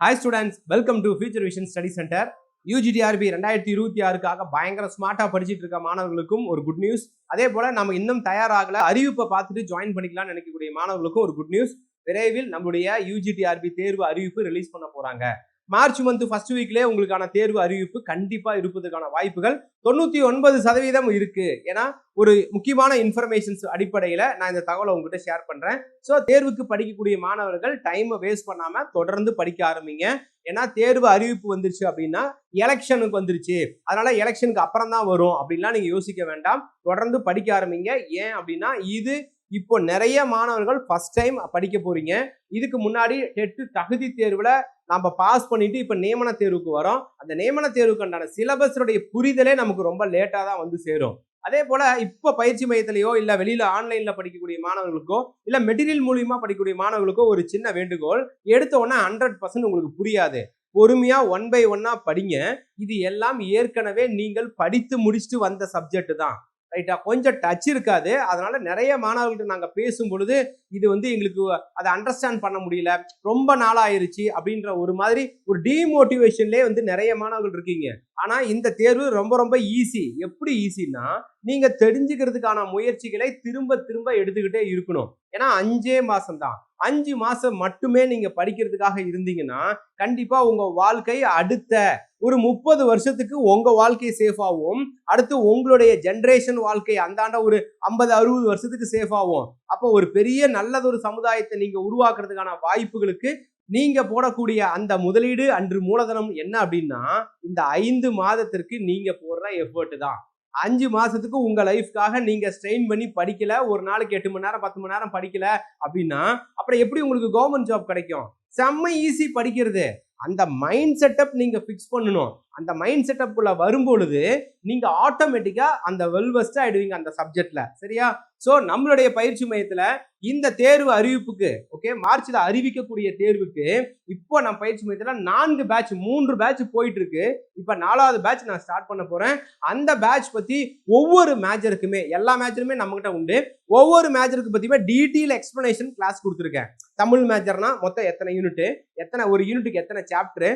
Hi students welcome to future vision study centre UG TRB ரெண்டாயிரத்தி இருபத்தி ஆறுக்காக பயங்கர ஸ்மார்ட்டாக படிச்சுட்டு இருக்க மாணவர்களுக்கும் ஒரு குட் நியூஸ் அதே போல் நம்ம இன்னும் தயாராகல அறிவிப்பை பார்த்துட்டு ஜாயின் பண்ணிக்கலாம்னு நினைக்கக்கூடிய மாணவர்களுக்கும் ஒரு குட் நியூஸ் விரைவில் நம்மளுடைய யூஜிடிஆர்பி தேர்வு அறிவிப்பு ரிலீஸ் பண்ண போகிறாங்க மார்ச் மந்த் ஃபர்ஸ்ட் வீக்லேயே உங்களுக்கான தேர்வு அறிவிப்பு கண்டிப்பாக இருப்பதற்கான வாய்ப்புகள். தொண்ணூற்றி ஒன்பது சதவீதம் இருக்குது ஏன்னா ஒரு முக்கியமான இன்ஃபர்மேஷன்ஸ் அடிப்படையில் நான் இந்த தகவலை உங்ககிட்ட ஷேர் பண்ணுறேன் ஸோ தேர்வுக்கு படிக்கக்கூடிய மாணவர்கள் டைமை வேஸ்ட் பண்ணாமல் தொடர்ந்து படிக்க ஆரம்பிங்க. ஏன்னா தேர்வு அறிவிப்பு வந்துருச்சு அப்படின்னா எலெக்ஷனுக்கு வந்துருச்சு. அதனால எலெக்ஷனுக்கு அப்புறம் தான் வரும் அப்படின்லாம் நீங்கள் யோசிக்க வேண்டாம். தொடர்ந்து படிக்க ஆரம்பிங்க. ஏன் அப்படின்னா இது இப்போ நிறைய மாணவர்கள் ஃபர்ஸ்ட் டைம் படிக்க போறீங்க. இதுக்கு முன்னாடி டெட்டு தகுதி தேர்வில் நம்ம பாஸ் பண்ணிட்டு இப்போ நியமன தேர்வுக்கு வரோம். அந்த நியமன தேர்வுக்குண்டான சிலபஸுடைய புரிதலே நமக்கு ரொம்ப லேட்டாக தான் வந்து சேரும். அதே போல இப்போ பயிற்சி மையத்திலேயோ இல்லை வெளியில ஆன்லைன்ல படிக்கக்கூடிய மாணவர்களுக்கோ இல்லை மெட்டீரியல் மூலியமா படிக்கக்கூடிய மாணவர்களுக்கோ ஒரு சின்ன வேண்டுகோள் எடுத்த உடனே ஹண்ட்ரட் பர்சன்ட் உங்களுக்கு புரியாது. பொறுமையா ஒன் பை ஒன்னா படிங்க. இது எல்லாம் ஏற்கனவே நீங்கள் படித்து முடிச்சுட்டு வந்த சப்ஜெக்ட் தான். ரைட்டா கொஞ்சம் டச் இருக்காது. அதனால நிறைய மாணவர்கள்ட்ட நாங்கள் பேசும் பொழுது இது வந்து எங்களுக்கு அதை அண்டர்ஸ்டாண்ட் பண்ண முடியல. ரொம்ப நாளாயிருச்சு அப்படின்ற ஒரு மாதிரி ஒரு டிமோட்டிவேஷன்லேயே வந்து நிறைய மாணவர்கள் இருக்கீங்க. ஆனா இந்த தேர்வு ரொம்ப ரொம்ப ஈஸி எப்படி ஈஸின்னா நீங்க தெரிஞ்சுக்கிறதுக்கான முயற்சிகளை திரும்ப திரும்ப எடுத்துக்கிட்டே இருக்கணும். ஏன்னா அஞ்சே மாசம் தான் அஞ்சு மாசம் மட்டுமே நீங்க படிக்கிறதுக்காக இருந்தீங்கன்னா கண்டிப்பா உங்க வாழ்க்கை அடுத்த ஒரு முப்பது வருஷத்துக்கு உங்க வாழ்க்கை சேஃப் ஆகும் அடுத்து உங்களுடைய ஜென்ரேஷன் வாழ்க்கை அந்தாண்ட ஒரு ஐம்பது அறுபது வருஷத்துக்கு சேஃப் ஆகும் அப்போ ஒரு பெரிய நல்லதொரு சமுதாயத்தை நீங்க உருவாக்குறதுக்கான வாய்ப்புகளுக்கு நீங்க போடக்கூடிய அந்த முதலீடு அன்று மூலதனம் என்ன அப்படின்னா இந்த ஐந்து மாதத்திற்கு நீங்க போடுற எஃபர்ட் தான். அஞ்சு மாசத்துக்கு உங்க லைஃப்காக நீங்க ஸ்ட்ரெயின் பண்ணி படிக்கல ஒரு நாளைக்கு எட்டு மணி நேரம் பத்து மணி நேரம் படிக்கல அப்படின்னா அப்புறம் எப்படி உங்களுக்கு கவர்மெண்ட் ஜாப் கிடைக்கும்? செம்ம ஈஸி படிக்கிறது. அந்த மைண்ட் செட்டப் நீங்க ஃபிக்ஸ் பண்ணணும். அந்த மைண்ட் செட்டப்புக்குள்ளே வரும்பொழுது நீங்கள் ஆட்டோமேட்டிக்காக அந்த வெல்வெஸ்ட் ஆகிடுவீங்க அந்த சப்ஜெக்டில் சரியா? ஸோ நம்மளுடைய பயிற்சி மையத்தில் இந்த தேர்வு அறிவிப்புக்கு ஓகே மார்ச்சில் அறிவிக்கக்கூடிய தேர்வுக்கு இப்போ நான் பயிற்சி மையத்தில் நான்கு பேட்ச் மூன்று பேட்ச் போயிட்டு இருக்கு இப்போ நாலாவது பேட்ச் நான் ஸ்டார்ட் பண்ண போகிறேன் அந்த பேட்ச் பற்றி ஒவ்வொரு மேஜருக்குமே எல்லா மேஜருமே நம்மகிட்ட உண்டு. ஒவ்வொரு மேஜருக்கு பற்றியுமே டீட்டெயில் எக்ஸ்பிளனேஷன் கிளாஸ் கொடுத்துருக்கேன். தமிழ் மேஜர்னா மொத்தம் எத்தனை யூனிட்டு எத்தனை ஒரு யூனிட்டுக்கு எத்தனை சாப்டரு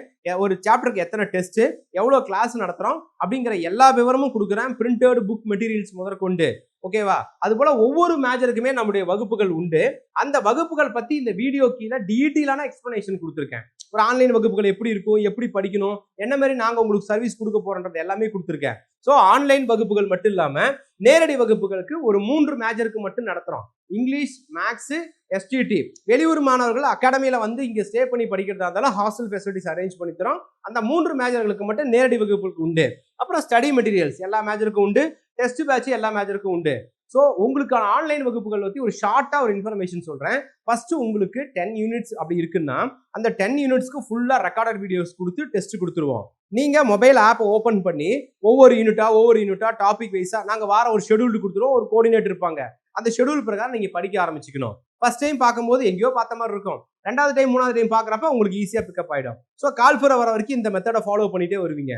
ஒரு சாப்டருக்கு எத்தனை டெஸ்ட்டு எவ்வளோ கிளாஸ் நடத்துகிறோம் அப்படிங்கிற எல்லா விவரமும் கொடுக்குறேன். பிரிண்டட் புக் மெட்டீரியல்ஸ் முதற்கொண்டு. ஓகேவா அது போல ஒவ்வொரு மேஜருக்குமே நம்முடைய வகுப்புகள் உண்டு. அந்த வகுப்புகள் பத்தி இந்த வீடியோ கீழே டீட்டெயிலான எக்ஸ்பிளனேஷன் கொடுத்துருக்கேன். ஒரு ஆன்லைன் வகுப்புகள் எப்படி இருக்கும் எப்படி படிக்கணும் என்ன மாதிரி நாங்க உங்களுக்கு சர்வீஸ் கொடுக்க போறோன்றது எல்லாமே கொடுத்துருக்கேன். ஸோ ஆன்லைன் வகுப்புகள் மட்டும் இல்லாம நேரடி வகுப்புகளுக்கு ஒரு மூன்று மேஜருக்கு மட்டும் நடத்துறோம். இங்கிலீஷ் மேக்ஸ் எஸ்டிடி வெளியூர் மாணவர்கள் அகாடமியில வந்து இங்க ஸ்டே பண்ணி படிக்கிறதா இருந்தாலும் ஹாஸ்டல் ஃபெசிலிட்டிஸ் அரேஞ்ச் பண்ணி தரோம். அந்த மூன்று மேஜர்களுக்கு மட்டும் நேரடி வகுப்புக்கு உண்டு. அப்புறம் ஸ்டடி மெட்டீரியல்ஸ் எல்லா மேஜருக்கும் உண்டு. டெஸ்ட் பேட்ச் எல்லா மேஜருக்கும் உண்டு. ஸோ உங்களுக்கான ஆன்லைன் வகுப்புகள் பற்றி ஒரு ஷார்ட்டாக ஒரு இன்ஃபர்மேஷன் சொல்கிறேன் ஃபர்ஸ்ட் உங்களுக்கு டென் யூனிட்ஸ் அப்படி இருக்குன்னா அந்த டென் யூனிட்ஸ்க்கு ஃபுல்லாக ரெக்கார்டட் வீடியோஸ் கொடுத்து டெஸ்ட் கொடுத்துருவோம். நீங்கள் மொபைல் ஆப்பை ஓப்பன் பண்ணி ஒவ்வொரு யூனிட்டாக ஒவ்வொரு யூனிட்டாக டாபிக் வைஸாக நாங்கள் வாரம் ஒரு ஷெடியூல் கொடுத்துருவோம். ஒரு கோஆர்டினேட்டர் இருப்பாங்க. அந்த ஷெடியூல் பிரகாரம் நீங்கள் படிக்க ஆரம்பிச்சுக்கணும். ஃபர்ஸ்ட் டைம் பார்க்கும்போது எங்கேயோ பார்த்த மாதிரி இருக்கும். ரெண்டாவது டைம் மூணாவது டைம் பார்க்குறப்ப உங்களுக்கு ஈஸியாக பிக்கப் ஆகிடும் ஸோ கால் ஃபுர வர வரைக்கும் இந்த மெத்தடை ஃபாலோ பண்ணிகிட்டே வருவீங்க.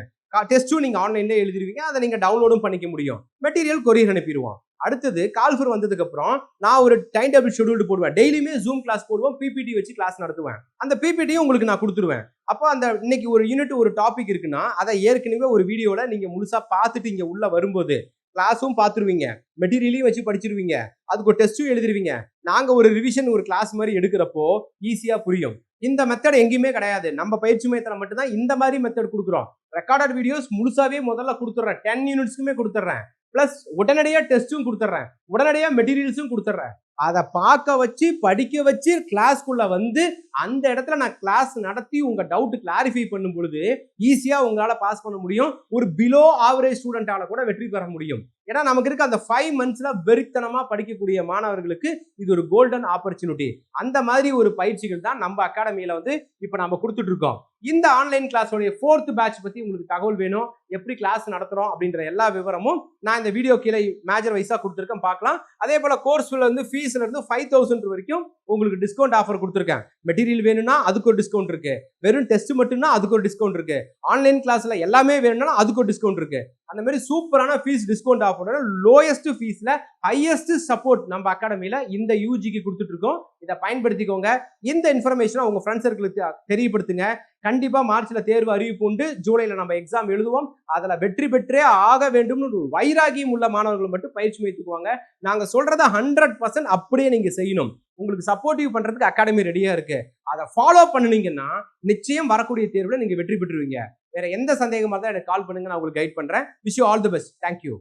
டெஸ்ட்டும் நீங்கள் ஆன்லைன்லேயே எழுதிருவீங்க. அதை நீங்கள் டவுன்லோடும் பண்ணிக்க முடியும். மெட்டீரியல் கொரியர் அனுப்பிடுவோம். அடுத்தது கால்ஃபர் வந்ததுக்கு அப்புறம் நான் ஒரு டைம் டேபிள் ஷெடியூல்டு போடுவேன். டெய்லியுமே ஜூம் கிளாஸ் போடுவோம் பிபிடி வச்சு கிளாஸ் நடத்துவேன். அந்த பிபிடியும் உங்களுக்கு நான் கொடுத்துருவேன். அப்போ அந்த இன்னைக்கு ஒரு யூனிட் ஒரு டாபிக் இருக்குன்னா அதை ஏற்கனவே ஒரு வீடியோவில் நீங்கள் முழுசாக பார்த்துட்டு இங்கே உள்ளே வரும்போது கிளாஸும் பார்த்துருவீங்க. மெட்டீரியலையும் வச்சு படிச்சிருவீங்க. அதுக்கு ஒரு டெஸ்ட்டும் எழுதிருவீங்க. நாங்கள் ஒரு ரிவிஷன் ஒரு கிளாஸ் மாதிரி எடுக்கிறப்போ ஈஸியாக புரியும். இந்த மெத்தட் எங்கேயுமே கிடையாது. நம்ம பயிற்சி மையத்தில் மட்டும்தான் இந்த மாதிரி மெத்தட் கொடுக்குறோம். ரெக்கார்டட் வீடியோஸ் முழுசாவே முதல்ல கொடுத்துட்றேன். டென் யூனிட்ஸ்க்குமே கொடுத்துட்றேன். ப்ளஸ் உடனடியாக டெஸ்ட்டும் கொடுத்துட்றேன். உடனடியாக மெட்டீரியல்ஸும் கொடுத்துட்றேன். அதை பார்க்க வச்சு படிக்க வச்சு கிளாஸ்க்குள்ளே வந்து அந்த இடத்துல நான் கிளாஸ் நடத்தி உங்கள் டவுட் கிளாரிஃபை பண்ணும் பொழுது ஈஸியாக உங்களால் பாஸ் பண்ண முடியும். ஒரு பிலோ ஆவரேஜ் ஸ்டூடெண்ட்டால் கூட வெற்றி பெற முடியும். ஏன்னா நமக்கு இருக்க அந்த ஃபைவ் மந்த்ஸ்ல வெறித்தனமா படிக்கக்கூடிய மாணவர்களுக்கு இது ஒரு கோல்டன் ஆப்பர்ச்சுனிட்டி அந்த மாதிரி ஒரு பயிற்சிகள் தான் நம்ம அகாடமியில வந்து இப்போ நம்ம கொடுத்துட்டு இருக்கோம் இந்த ஆன்லைன் கிளாஸோடைய ஃபோர்த் பேட்ச் பத்தி உங்களுக்கு தகவல் வேணும். எப்படி கிளாஸ் நடத்துறோம் அப்படின்ற எல்லா விவரமும் நான் இந்த வீடியோ கீழே மேஜர் வைஸா கொடுத்துருக்கேன். பார்க்கலாம். அதே போல கோர்ஸில் இருந்து ஃபீஸ்ல இருந்து ஃபைவ் தௌசண்ட் வரைக்கும் உங்களுக்கு டிஸ்கவுண்ட் ஆஃபர் கொடுத்துருக்கேன். மெட்டீரியல் வேணும்னா அதுக்கு ஒரு டிஸ்கவுண்ட் இருக்கு. வெறும் டெஸ்ட் மட்டும்னா அதுக்கு ஒரு டிஸ்கவுண்ட் இருக்கு. ஆன்லைன் கிளாஸ்ல எல்லாமே வேணும்னா அதுக்கு ஒரு டிஸ்கவுண்ட் இருக்கு. அந்த மாதிரி சூப்பரான ஃபீஸ் டிஸ்கவுண்ட் ஆஃபரோட லோயஸ்ட் ஃபீஸில் ஹையஸ்ட் சப்போர்ட் நம்ம அகாடமியில் இந்த யூஜிக்கு கொடுத்துட்டு இருக்கோம். இதை பயன்படுத்திக்கோங்க. இந்த இன்ஃபர்மேஷனை உங்கள் ஃப்ரெண்ட்ஸ் சர்க்கிளுக்கு தெரியப்படுத்துங்க. கண்டிப்பாக மார்ச்சில் தேர்வு அறிவிப்பு உண்டு. ஜூலையில் நம்ம எக்ஸாம் எழுதுவோம். அதில் வெற்றி பெற்றே ஆக வேண்டும்னு ஒரு வைராகியம் உள்ள மாணவர்கள் மட்டும் பயிற்சி முயற்சிக்குவாங்க நாங்கள் சொல்கிறத ஹண்ட்ரட் பர்சன்ட் அப்படியே நீங்கள் செய்யணும். உங்களுக்கு சப்போர்ட்டிவ் பண்ணுறதுக்கு அகாடமி ரெடியாக இருக்குது அதை ஃபாலோ பண்ணினீங்கன்னா நிச்சயம் வரக்கூடிய தேர்வில் நீங்கள் வெற்றி பெற்றுருவீங்க வேற எந்த சந்தேகமா தான் எனக்கு கால் பண்ணுங்க நான் உங்களுக்கு கைட் பண்றேன். Wish you all the best thank you